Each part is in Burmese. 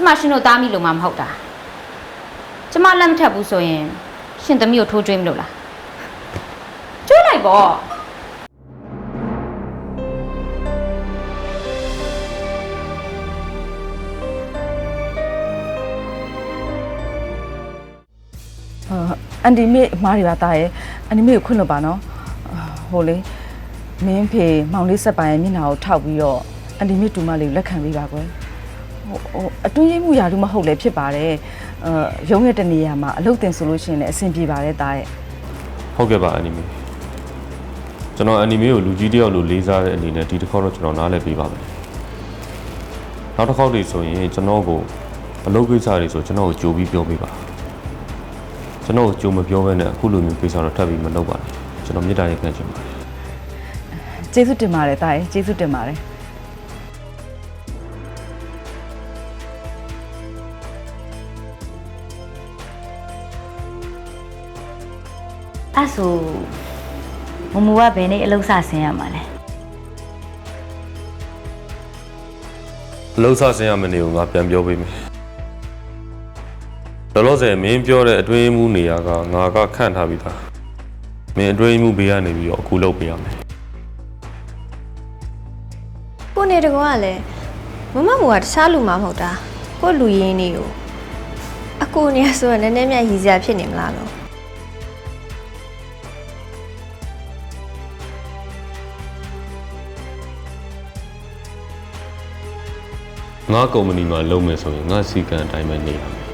ကျမရှင်တို့သားမိလို့မှမဟုတ်တာကျမလက်မထပ်ဘူးဆိုရင်ရှင်သမီးကိုထိုးကျွေးမလို့လားကျွေးလိုက်ပေါ့အာအန်တီမေအမားတွေပါတာရဲ့အန်တီမေကိုခွင့်လို့ပါနော်အာဟိုလေမင်းဖေမောင်လေးဆက်ပိုင်ရဲ့မျက်နှာကိုထောက်ပြီးတော့အန်တီမေတူမလေးကိုလက်ခံပေးပါကွယ် ဟိုဟိုအတွင်းရိပ်မှုရာထူးမဟုတ်လည်းဖြစ်ပါတယ်အာရုံးရဲ့တနေရာမှာအလုပ်တင်ဆိုလို့ရှိရင်လည်းအဆင်ပြေပါတယ်တာရဲ့ဟုတ်ကဲ့ပါအနီမေကျွန်တော်အနီမေကိုလူကြီးတယောက်လိုလေးစားတဲ့အနေနဲ့ဒီတစ်ခေါက်တော့ကျွန်တော်နားလည်ပေးပါမယ်နောက်တစ်ခေါက်တွေဆိုရင်ကျွန်တော်ကိုအလုပ်ကိစ္စတွေဆိုကျွန်တော်ကိုကြိုပြီးပြောပေးပါကျွန်တော်ကိုကြိုမပြောဘဲနဲ့အခုလိုမျိုးကိစ္စတော့ထပ်ပြီးမလုပ်ပါနဲ့ကျွန်တော်မေတ္တာရက်ခံချင်ပါတယ်ကျေးဇူးတင်ပါတယ်တာရဲ့ကျေးဇူးတင်ပါတယ် ဆိုမမူကဘယ်နေ့အလုပ်စဆင်းရမှာလဲအလုပ်ဆဆင်းရမယ့်နေကိုငါပြန်ပြောပေးမယ်လောလောဆယ်မင်းပြောတဲ့အတွင်းမှုနေရာကငါကခန့်ထားပြီးသားမင်းအတွင်းမှုဘေးကနေပြီးတော့အခုလုပ်ပေးရမယ်ကိုနေတကောကလည်းမမမူကတခြားလူမှမဟုတ်တာကိုလူရင်းနေကိုအကိုနေဆိုရင်နည်းနည်းမြတ်ရည်စရာဖြစ်နေမလားလို့ ငါကုမ္ပဏီမှာလုပ်မယ်ဆိုရင်ငါစီကံအတိုင်းပဲနေရမယ်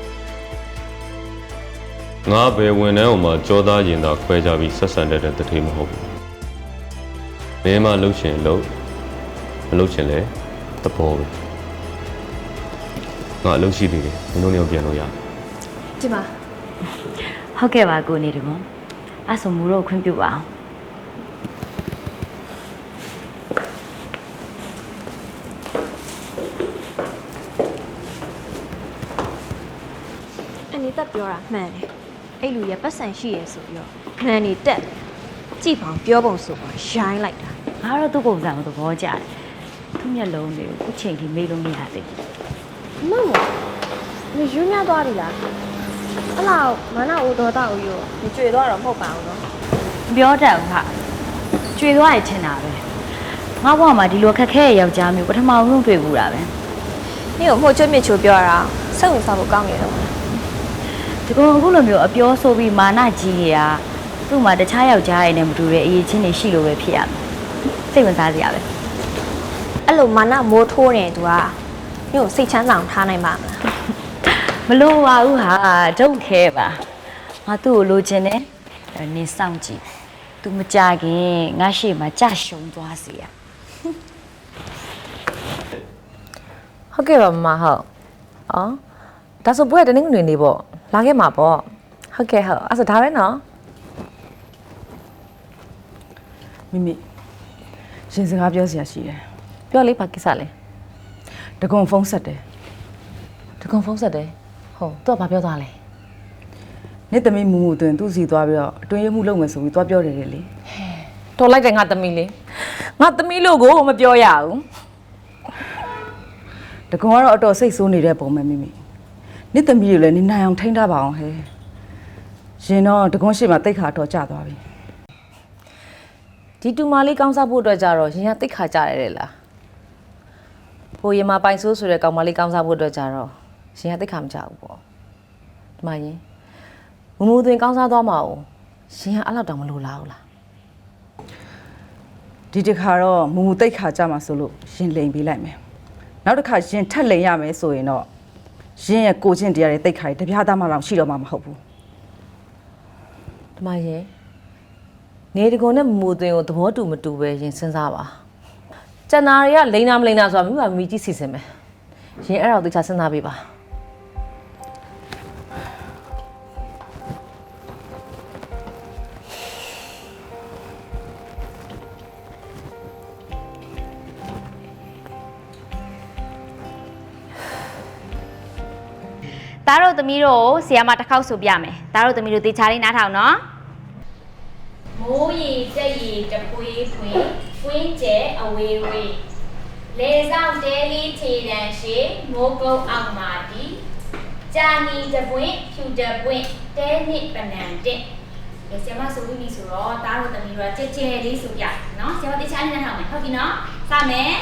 ငါဘယ်ဝန်ထမ်းအောင်မှကြောသားရင်သာခွဲကြပြီးဆက်ဆံတတ်တဲ့တတိမဟုတ်ဘူးမင်းမလှုပ်ရှင်လှုပ်မလှုပ်ရှင်လဲသဘောပဲငါအလုပ်ရှိသေးတယ်မင်းတို့လည်းပြန်လို့ရတယ်ဒီမှာဟုတ်ကဲ့ပါကိုနေတကွန်အဲ့ဆိုမူတော့ခွင့်ပြုပါအောင် အနီတက် ပြောတာမှန်တယ်အဲ့လူရပတ်စံရှိရယ်ဆိုပြီးတော့မှန်နေတက်တယ်ကြည့်ပါအောင်ပြောပုံဆိုပါရိုင်းလိုက်တာငါတော့သူ့ပုံစံကိုသဘောကျတယ်သူ့မျက်လုံးတွေကိုအခုချိန်ထိမေးလို့မရသေးဘူးမမနေယူမြသွားပြီလားအဲ့လောက်မနာဦးတော်တော့ယူဒီကျွေသွားတော့မဟုတ်ပါဘူးနော်မပြောတတ်ဘူးဟာကျွေသွားရချင်တာပဲငါဘဝမှာဒီလိုခက်ခဲရဲ့ယောက်ျားမျိုးပထမဆုံးတွေ့ဘူးတာပဲနေ့ကိုမှုတ်ချွတ်မြစ်ချိုပြောတာစိတ်ဝင်စားဖို့ကောင်းနေတော့ ဒီကောင်အခုလိုမျိုးအပြောဆိုပြီးမာနကြီးရတာသူ့မှာတခြားယောက်ျားရဲ့နဲ့မတူတဲ့အရေးချင်းတွေရှိလို့ပဲဖြစ်ရမယ်စိတ်ဝင်စားစရာပဲအဲ့လိုမာနမိုးထိုးနေသူကမြို့စိတ်ချမ်းသာအောင်ထားနိုင်ပါမလားမလို့ပါဘူးဟာဒုတ်ခဲပါငါသူ့ကိုလိုချင်တယ်အဲ့နင်းစောင့်ကြည့် तू မကြခင်ငါရှေ့မှာကြရှုံသွားစီရဟုတ်ကဲ့ပါမမဟုတ်။အော်ဒါဆိုပွဲတနင်္ဂနွေနေ့ပေါ့ လာခဲ့မှာပေါ့။ဟုတ်ကဲ့ဟုတ်အဲ့ဆိုဒါပဲနော်မိမိရှင်စကားပြောစရာရှိတယ်။ပြောလေးပါကိစ္စလဲတကုံဖုန်းဆက်တယ်။ဒီကွန်ဖုန်းဆက်တယ်။ဟုတ်သူကဘာပြောသွားလဲနေ့သမီးမူမူတွင်သူ့စီသွားပြီးတော့အတွင်းရိပ်မှုလုပ်မယ်ဆိုပြီးသွားပြောတယ်လေ။တော်လိုက်တယ်ငါသမီးလေး။ငါသမီးလို့ကိုမပြောရဘူးတကုံကတော့အတော်စိတ်ဆိုးနေတဲ့ပုံပဲမိမိ နေ့သမီးတွေလည်းနေနိုင်အောင်ထိန်းထားပါအောင်ဟဲ့ရှင်တော့တကုံရှိမှတိတ်ခါတော့ကြာသွားပြီ။ဒီတူမလေးကောင်းစားဖို့အတွက်ကြတော့ရင်ကတိတ်ခါကြရတယ်တဲ့လား။ဟိုရင်မပိုင်ဆိုးဆိုတဲ့ကောင်မလေးကောင်းစားဖို့အတွက်ကြတော့ရင်ကတိတ်ခါမကြဘူးပေါ့။ဒီမှာရင်မမူသွင်းကောင်းစားသွားမှာ哦ရင်ကအဲ့လောက်တောင်မလိုလားဘူးလားဒီတစ်ခါတော့မူမူတိတ်ခါကြာမှဆိုလို့ရင်လိန်ပေးလိုက်မယ်နောက်တစ်ခါရင်ထက်လိန်ရမယ်ဆိုရင်တော့ ရင်ရဲ့ကိုချင်းတရားတွေတိတ်ခါတွေတပြားသားမှတော့ရှိတော့မှာမဟုတ်ဘူးဒီမှာရင်နေတကုံနဲ့မမူသွင်းကိုသဘောတူမတူပဲရင်စဉ်းစားပါကျန်တာတွေကလိန်နာမလိန်နာဆိုတာမိဘမိကြီးစီစဉ်မယ်ရင်အဲ့ဒါကိုသိချစဉ်းစားပေးပါ သားတို့သမီးတို့ကိုဆီယာမတစ်ခေါက်ဆိုပြမယ်သားတို့သမီးတို့တေချာလေးနားထောင်နော်မိုးရီကြက်ရီတပွေးဖွင့်ပွင်းကျဲအဝေးဝေးလေဆောင်တဲလေးခြေတန်းရှိမိုးကုတ်အောင်မာတီဂျာနီတပွင့်ဖြူတပွင့်တဲနစ်ပနန်တစ်ဒီဆရာမဆိုပြီးပြီဆိုတော့တားတို့သမီးတို့ကကြဲကြဲလေးဆိုပြနော်ဆရာမတေချာနေထားမယ်ဟုတ်ပြီနော်စမယ်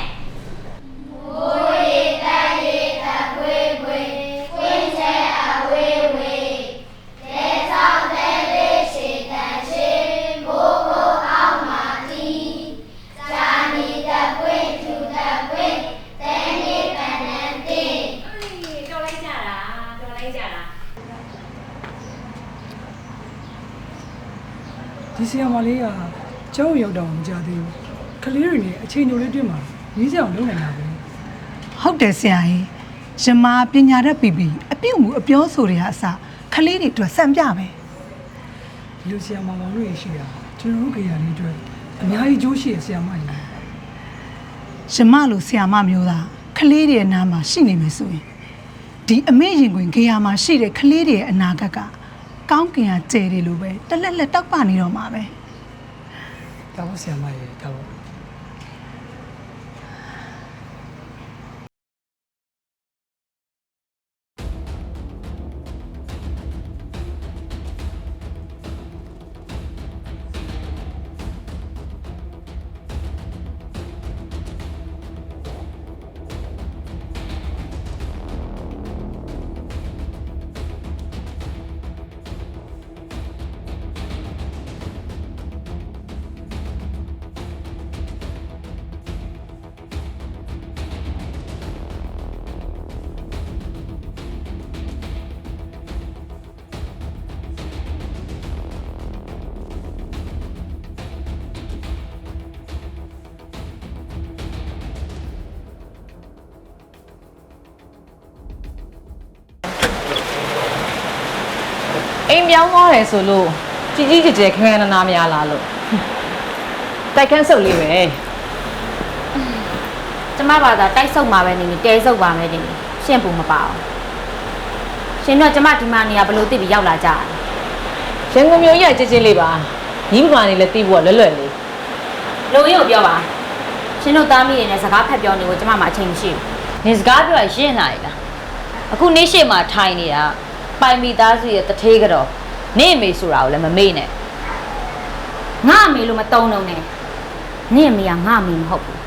တော် ဒီဆီယမလေးကကျောင်းရောက်တော့မကြသေးဘူးကလေးတွေနဲ့အချိန်တိုလေးတွေ့မှာရေးစအောင်လုပ်နေတာပဲဟုတ်တယ်ဆရာကြီးရမပညာတတ်ပြီပြီအပြုတ်မှုအပြောဆိုတွေကအစခလေးတွေအတွက်စံပြမယ်ဒီလိုဆီယမမောင်တို့ရရှိတာကျွန်တော်တို့ခေယာလေးအတွက်အများကြီးကြိုးရှိရဆီယမကြီးရမလိုဆရာမမျိုးသားခလေးတွေရဲ့နားမှာရှိနေမယ်ဆိုရင်ဒီအမေရင်ခွင်ခေယာမှာရှိတဲ့ခလေးတွေရဲ့အနာဂတ်က ကောင်းကင်ကကျယ်တယ်လို့ပဲတလက်လက်တောက်ပနေတော့မှာပဲဒါပေါ့ဆီယမကြီးဒါပေါ့ အိမ်ပြောင်းသွားတယ်ဆိုလို့ကြီးကြီးကျယ်ကျယ်ခန်းခန်းနာနာများလာလို့တိုက်ခန်းဆုပ်လေးပဲကျမဘာသာတိုက်ဆုပ်မှာပဲနေနေတဲဆုပ်ပါမယ်နေနေရှင့်ပူမပါအောင်ရှင်တို့ကကျမဒီမှာနေရဘလို့သိပြီးရောက်လာကြတယ်ရန်ကုန်မြို့ကြီးကကြည်ကြည်လေးပါညီမကနေလည်းတီးဖို့လွယ်လွယ်လေးလုံရင်ကိုပြောပါရှင်တို့သားမိတွေနဲ့စကားဖက်ပြောနေကိုကျမမှအချိန်မရှိဘူးနေစကားပြောရရှင်းလာရလားအခုနေ့ရှိမှထိုင်နေတာ ပိုင်မိသားစုရဲ့တထေးကတော့နေအမေဆိုတာကိုလည်းမမေ့နဲ့ငါအမေလို့မတုံးတော့နဲ့နင့်အမေကငါအမေမဟုတ်ဘူး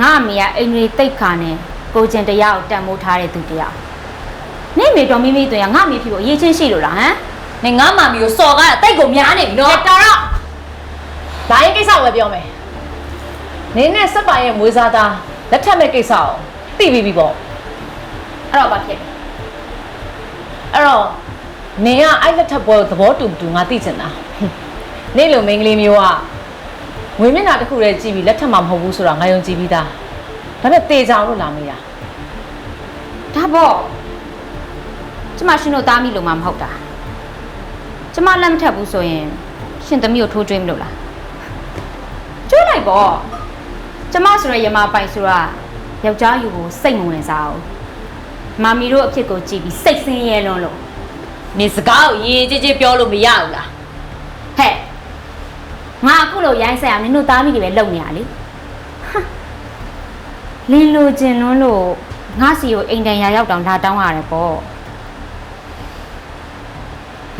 ငါအမေကအိမ်ကြီးတိတ်ခါနဲ့ကိုကျင်တရားကိုတန်မိုးထားတဲ့သူတရားနင့်အမေတော်မိမိတွင်ကငါအမေဖြစ်ဖို့အရေးချင်းရှိလို့လားဟမ်နေငါမာမီကိုစော်ကားတာတိတ်ကိုများနေပြီနော်တော်တော့ဒါရင်ကိစ္စကိုပဲပြောမယ်နင်းနဲ့စက်ပိုင်ရဲ့မွေးစားသားလက်ထက်မဲ့ကိစ္စကိုသိပြီးပြီပေါ့အဲ့တော့ဘာဖြစ်လဲ အဲ့တော့နင်ကအဲ့လက်ထက်ပွဲကိုသဘောတူမတူငါသိချင်တာဟွန်းနင့်လိုမိန်းကလေးမျိုးကငွေမျက်နှာတစ်ခုတည်းကြည့်ပြီးလက်ထက်မှာမဟုတ်ဘူးဆိုတာငါယုံကြည်ပြီးသားဒါပေမဲ့တေချောင်လို့လာမေးတာဒါပေါ့ကျမရှင်တို့သားမိလို့မှမဟုတ်တာကျမလက်မထပ်ဘူးဆိုရင်ရှင်သမီးကိုထိုးကျွေးမလို့လားကျွေးလိုက်ပေါ့ကျမဆိုရရမပိုင်ဆိုတာယောက်ျားယူကိုစိတ်မဝင်စားဘူး မာမီတို့အဖြစ်ကိုကြည့်ပြီးစိတ်ဆင်းရဲလွန်းလို့နေစကားကိုရေးကြည်ကြည်ပြောလို့မရဘူးလားဟဲ့ငါအခုလိုရိုင်းဆက်အောင်နင်တို့သားမိတွေပဲလုံနေရလေဟမ်လင်းလိုချင်လွန်းလို့ငါစီကိုအိမ်တန်ရာရောက်တောင်လာတောင်းရတယ်ပေါ့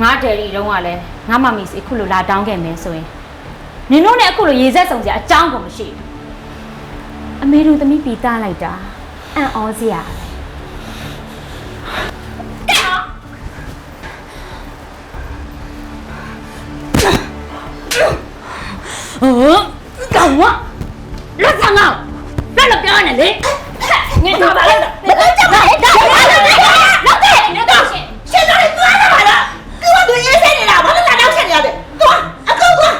ငါတယ်လီတုံးကလည်းငါမမီစီအခုလိုလာတောင်းခဲ့မယ်ဆိုရင်နင်တို့နဲ့အခုလိုရေဆက်ဆောင်စရာအကြောင်းကိုမရှိဘူးအမေတို့သမီးပီတားလိုက်တာအံ့ဩစရာ ဟောကောင်ဝလက်ဆံငေါလက်လက်ပြောနေလေငါတော့ပါလားလက်ချက်ပါဒါဒါလက်တဲ့လက်တော့ရှင်ရှင်တို့လည်းသွားတာပါလားသူကသူရေးစဲနေတာဘာလို့လာတော့ချက်နေရလဲသွားအကောသွား